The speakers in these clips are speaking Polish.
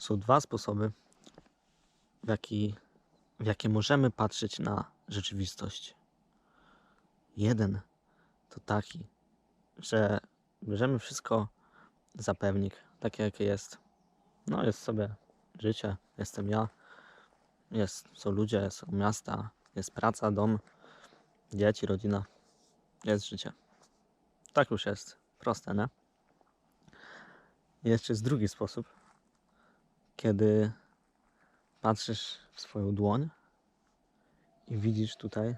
Są dwa sposoby, w, jaki, w jakie możemy patrzeć na rzeczywistość. Jeden to taki, że bierzemy wszystko za pewnik, takie jakie jest. No jest sobie życie, jestem ja, jest, są ludzie, są miasta, jest praca, dom, dzieci, rodzina, jest życie. Tak już jest, proste, nie? Jeszcze jest drugi sposób, kiedy patrzysz w swoją dłoń i widzisz tutaj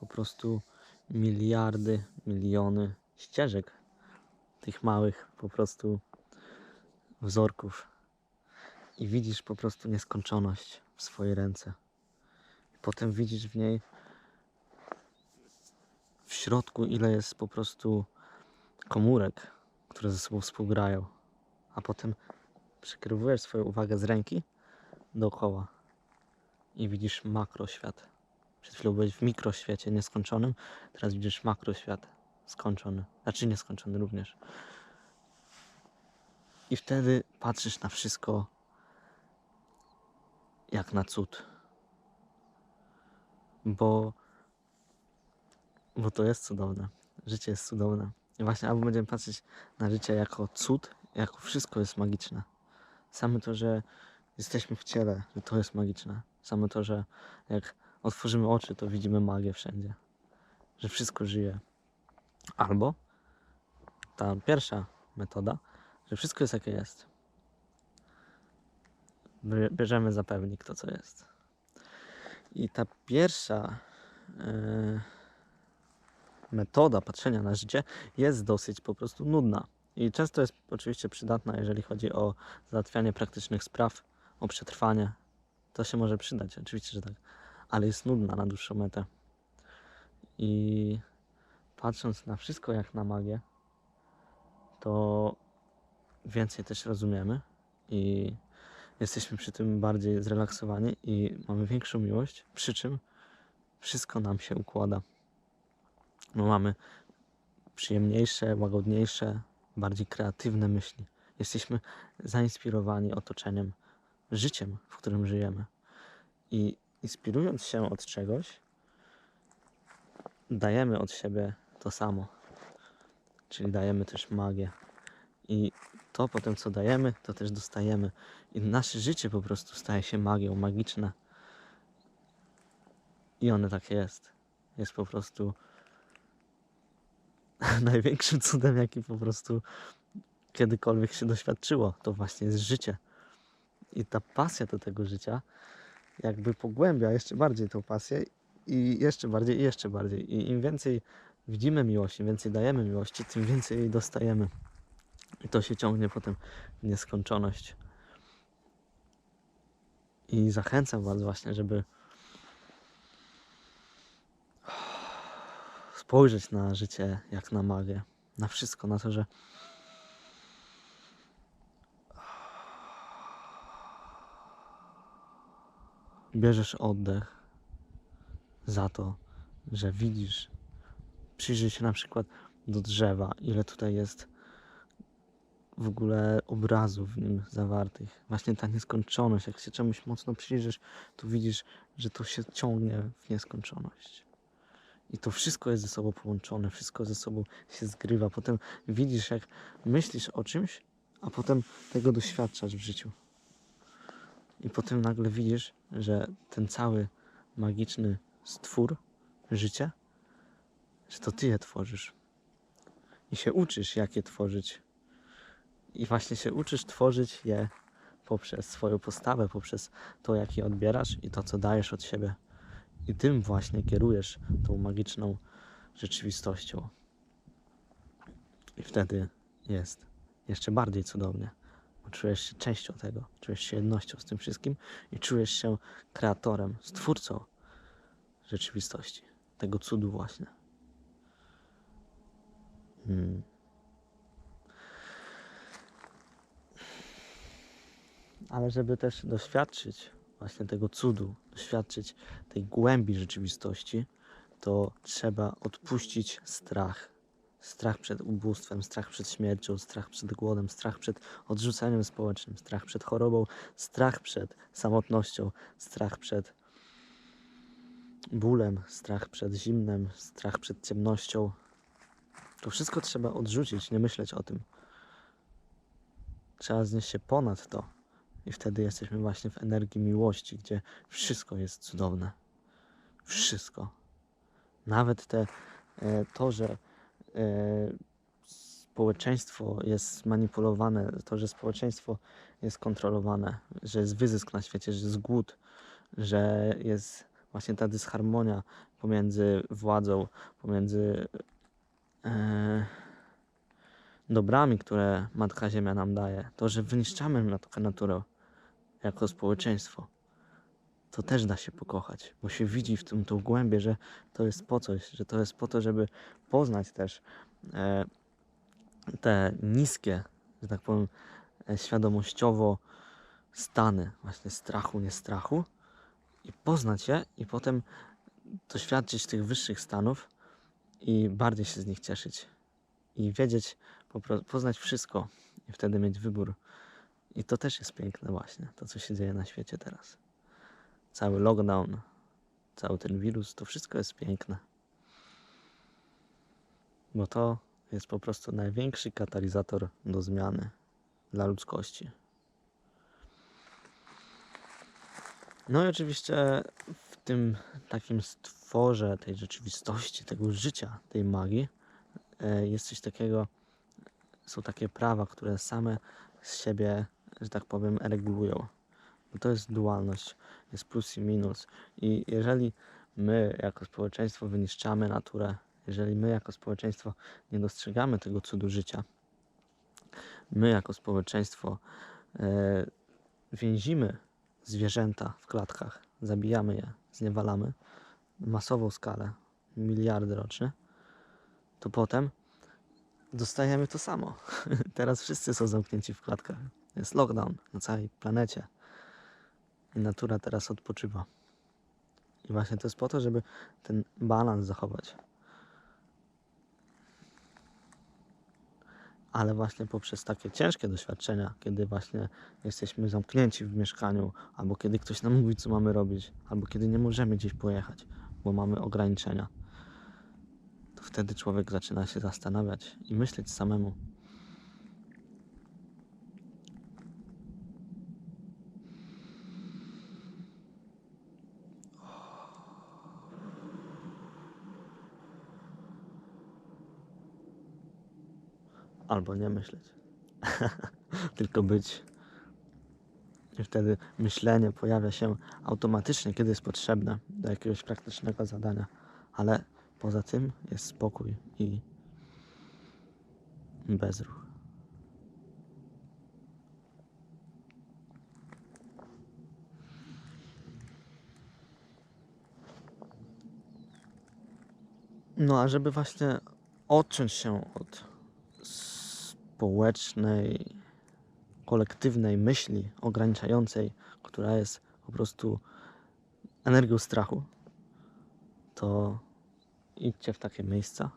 po prostu miliardy, miliony ścieżek, tych małych po prostu wzorków. I widzisz po prostu nieskończoność w swojej ręce. Potem widzisz w niej w środku, ile jest po prostu komórek, które ze sobą współgrają. A potem przekierowujesz swoją uwagę z ręki dookoła i widzisz makroświat. Przed chwilą byłeś w mikroświecie nieskończonym, teraz widzisz makroświat skończony, znaczy nieskończony również. I wtedy patrzysz na wszystko jak na cud. Bo, bo to jest cudowne. Życie jest cudowne. I właśnie albo będziemy patrzeć na życie jako cud, jako wszystko jest magiczne. Same to, że jesteśmy w ciele, że to jest magiczne. Same to, że jak otworzymy oczy, to widzimy magię wszędzie. Że wszystko żyje. Albo ta pierwsza metoda, że wszystko jest jakie jest. Bie- Bierzemy za pewnik to, co jest. I ta pierwsza e, metoda patrzenia na życie jest dosyć po prostu nudna. I często jest oczywiście przydatna, jeżeli chodzi o załatwianie praktycznych spraw, o przetrwanie. To się może przydać, oczywiście, że tak. Ale jest nudna na dłuższą metę. I patrząc na wszystko jak na magię, to więcej też rozumiemy i jesteśmy przy tym bardziej zrelaksowani i mamy większą miłość, przy czym wszystko nam się układa. Bo mamy przyjemniejsze, łagodniejsze, bardziej kreatywne myśli. Jesteśmy zainspirowani otoczeniem, życiem, w którym żyjemy. I inspirując się od czegoś, dajemy od siebie to samo. Czyli dajemy też magię. I to potem, co dajemy, to też dostajemy. I nasze życie po prostu staje się magią, magiczne. I one takie jest. Jest po prostu największym cudem, jaki po prostu kiedykolwiek się doświadczyło. To właśnie jest życie. I ta pasja do tego życia jakby pogłębia jeszcze bardziej tą pasję i jeszcze bardziej, i jeszcze bardziej. I im więcej widzimy miłości, im więcej dajemy miłości, tym więcej jej dostajemy. I to się ciągnie potem w nieskończoność. I zachęcam Was właśnie, żeby spojrzeć na życie jak na magię. Na wszystko, na to, że bierzesz oddech za to, że widzisz. Przyjrzyj się na przykład do drzewa, ile tutaj jest w ogóle obrazów w nim zawartych. Właśnie ta nieskończoność. Jak się czemuś mocno przyjrzysz, to widzisz, że to się ciągnie w nieskończoność. I to wszystko jest ze sobą połączone, wszystko ze sobą się zgrywa. Potem widzisz, jak myślisz o czymś, a potem tego doświadczasz w życiu. I potem nagle widzisz, że ten cały magiczny stwór, życie, że to ty je tworzysz. I się uczysz, jak je tworzyć. I właśnie się uczysz tworzyć je poprzez swoją postawę, poprzez to, jak je odbierasz i to, co dajesz od siebie. I tym właśnie kierujesz tą magiczną rzeczywistością. I wtedy jest jeszcze bardziej cudownie. Bo czujesz się częścią tego, czujesz się jednością z tym wszystkim i czujesz się kreatorem, stwórcą rzeczywistości. Tego cudu właśnie. Hmm. Ale żeby też doświadczyć właśnie tego cudu, doświadczyć tej głębi rzeczywistości, to trzeba odpuścić strach. Strach przed ubóstwem, strach przed śmiercią, strach przed głodem, strach przed odrzuceniem społecznym, strach przed chorobą, strach przed samotnością, strach przed bólem, strach przed zimnem, strach przed ciemnością. To wszystko trzeba odrzucić, nie myśleć o tym. Trzeba znieść się ponad to. I wtedy jesteśmy właśnie w energii miłości, gdzie wszystko jest cudowne. Wszystko. Nawet te, e, to, że e, społeczeństwo jest zmanipulowane, to, że społeczeństwo jest kontrolowane, że jest wyzysk na świecie, że jest głód, że jest właśnie ta dysharmonia pomiędzy władzą, pomiędzy e, dobrami, które Matka Ziemia nam daje, to, że wyniszczamy nat- naturę jako społeczeństwo, to też da się pokochać, bo się widzi w tym tą głębię, że to jest po coś, że to jest po to, żeby poznać też e, te niskie, że tak powiem, e, świadomościowo stany właśnie strachu, niestrachu i poznać je i potem doświadczyć tych wyższych stanów i bardziej się z nich cieszyć i wiedzieć, poznać wszystko i wtedy mieć wybór. I to też jest piękne właśnie, to co się dzieje na świecie teraz. Cały lockdown, cały ten wirus, to wszystko jest piękne. Bo to jest po prostu największy katalizator do zmiany dla ludzkości. No i oczywiście w tym takim stworze tej rzeczywistości, tego życia, tej magii, e, jest coś takiego, są takie prawa, które same z siebie, że tak powiem, regulują. Bo to jest dualność, jest plus i minus. I jeżeli my jako społeczeństwo wyniszczamy naturę, jeżeli my jako społeczeństwo nie dostrzegamy tego cudu życia, my jako społeczeństwo e, więzimy zwierzęta w klatkach, zabijamy je, zniewalamy na masową skalę, miliardy rocznie, to potem dostajemy to samo. Teraz wszyscy są zamknięci w klatkach. Jest lockdown na całej planecie. I natura teraz odpoczywa. I właśnie to jest po to, żeby ten balans zachować. Ale właśnie poprzez takie ciężkie doświadczenia, kiedy właśnie jesteśmy zamknięci w mieszkaniu, albo kiedy ktoś nam mówi, co mamy robić, albo kiedy nie możemy gdzieś pojechać, bo mamy ograniczenia, to wtedy człowiek zaczyna się zastanawiać i myśleć samemu. Albo nie myśleć. Tylko być. I wtedy myślenie pojawia się automatycznie, kiedy jest potrzebne do jakiegoś praktycznego zadania. Ale poza tym jest spokój i bezruch. No a żeby właśnie odciąć się od społecznej, kolektywnej myśli ograniczającej, która jest po prostu energią strachu, to idźcie w takie miejsca,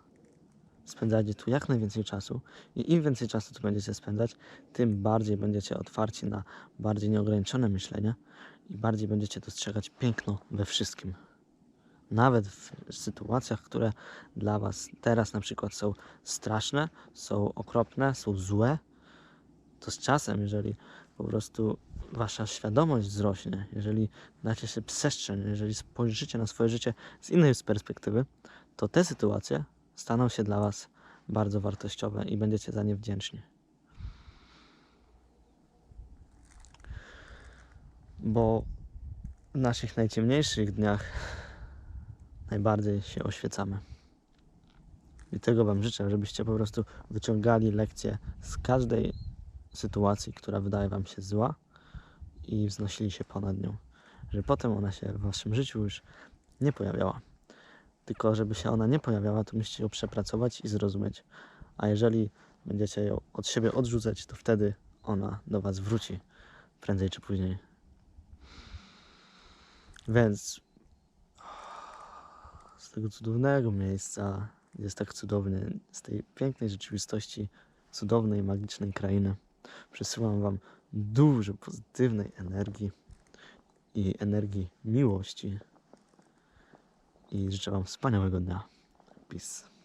spędzajcie tu jak najwięcej czasu i im więcej czasu tu będziecie spędzać, tym bardziej będziecie otwarci na bardziej nieograniczone myślenie i bardziej będziecie dostrzegać piękno we wszystkim. Nawet w sytuacjach, które dla Was teraz na przykład są straszne, są okropne, są złe, to z czasem, jeżeli po prostu Wasza świadomość wzrośnie, jeżeli dacie się przestrzeń, jeżeli spojrzycie na swoje życie z innej perspektywy, to te sytuacje staną się dla Was bardzo wartościowe i będziecie za nie wdzięczni. Bo w naszych najciemniejszych dniach najbardziej się oświecamy. I tego Wam życzę, żebyście po prostu wyciągali lekcje z każdej sytuacji, która wydaje Wam się zła i wznosili się ponad nią. Że potem ona się w Waszym życiu już nie pojawiała. Tylko, żeby się ona nie pojawiała, to musicie ją przepracować i zrozumieć. A jeżeli będziecie ją od siebie odrzucać, to wtedy ona do Was wróci. Prędzej czy później. Więc z tego cudownego miejsca jest tak cudowny, z tej pięknej rzeczywistości, cudownej, magicznej krainy. Przesyłam Wam dużo pozytywnej energii i energii miłości. I życzę Wam wspaniałego dnia. Peace.